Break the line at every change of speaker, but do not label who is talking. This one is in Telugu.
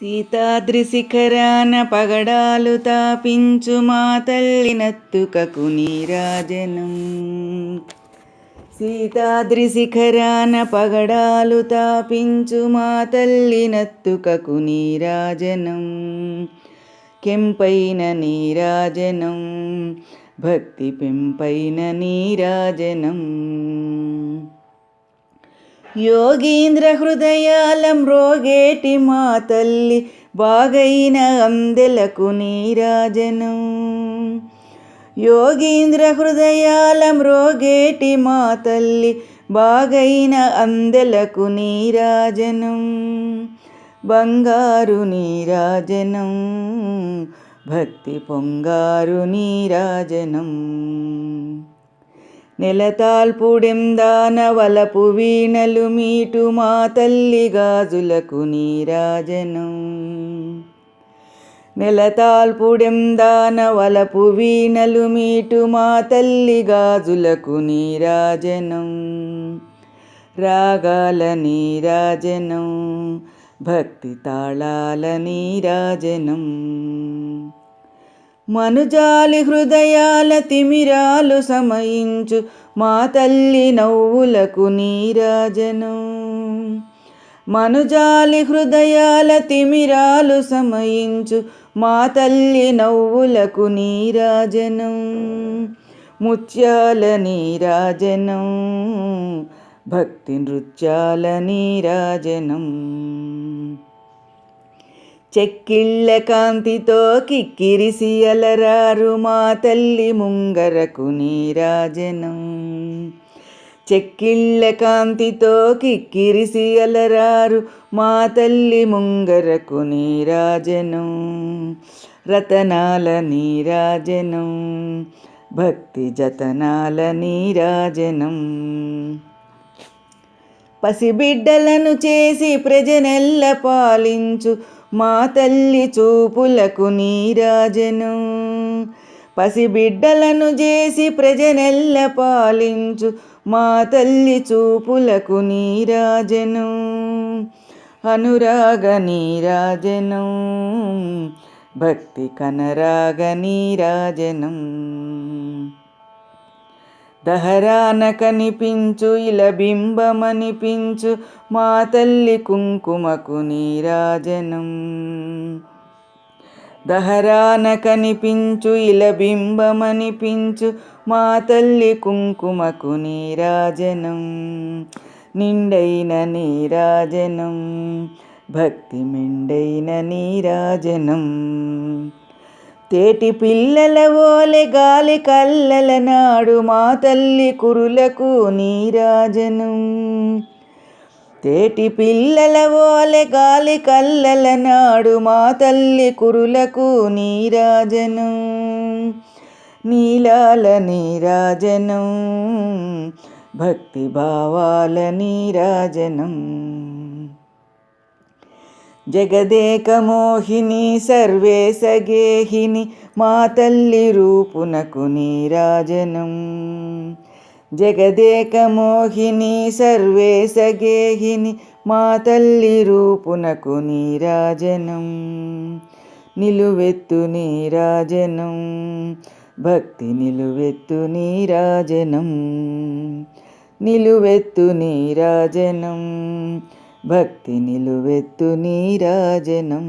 సీతాద్రిశిఖరాన పగడాలు తాపించు మా తల్లి నత్తుకకు నీరాజనం. సీతాద్రిశిఖరాన పగడాలు తాపించు మా తల్లి నత్తుకకు నీరాజనం. కెంపైన నీరాజనం భక్తి పెంపైన నీరాజనం. యోగీంద్ర హృదయాలం రోగేటి మా తల్లి బాగైన అందెలకు నీరాజను. యోగీంద్ర హృదయాలం రోగేటి మా తల్లి బాగైన అందెలకు నీరాజనం. బంగారు నీరాజనం భక్తి పొంగారు నీరాజనం. నెలతాల్పుడెందాన వలపు వీణలు మీటు మా తల్లి గాజులకు నీరాజనం. నెలతాల్పుడెందాన వలపు వీణలు మీటు మా తల్లి గాజులకు నీరాజనం. రాగాల నీరాజనం భక్తి తాళాల నీరాజనం. మనుజాలి హృదయాల తిమిరాలు సమయించు మా తల్లి నవ్వులకు నీరాజనం. మనుజాలి హృదయాల తిమిరాలు సమయించు మా తల్లి నవ్వులకు నీరాజనం. ముత్యాల నీరాజనం భక్తి నృత్యాల నీరాజనం. చెక్కిళ్ళ కాంతితో కిక్కిరిసి అలరారు మా తల్లి ముంగరకు నీరాజనం. చెక్కిళ్ళ కాంతితో కిక్కిరిసి అలరారు మా తల్లి ముంగరకు నీరాజనం. రతనాల నీరాజనం భక్తి జతనాల నీరాజనం. పసిబిడ్డలను చేసి ప్రజనెల్ల పాలించు మా తల్లి చూపులకు నీరాజను. పసిబిడ్డలను చేసి ప్రజనెల్ల పాలించు మా తల్లి చూపులకు నీరాజను. అనురాగ నీరాజనం భక్తి కనరాగ నీరాజనం. దహరాన కనిపించు ఇలా బింబమనిపించు మా తల్లి కుంకుమకు నీరాజనం. దహరాన కనిపించు ఇలా బింబమనిపించు మా తల్లి కుంకుమకు నీరాజనం. నిండైన నీరాజనం భక్తి మెండైన నీరాజనం. తేటి పిల్లల ఓలె గాలి కల్లల నాడు మా తల్లి కురులకు నీరాజను. తేటి పిల్లల ఓలె గాలి కల్లల నాడు మా తల్లి కురులకు నీరాజను. నీలాల నీరాజనం భక్తి భావాల నీరాజనం. జగదేకమోహిని మోహిని సర్వేశ మా తల్లి రూపునకు నీరాజనం. జగదేకమోహిని మోహిని సర్వేశ మా తల్లి రూపునకు నీరాజనం. నిలువెత్తు నీరాజనం. భక్తి నిలువెత్తు నీరాజనం. నిలువెత్తు నీరాజనం. భక్తి నిలువెత్తు నీరాజనం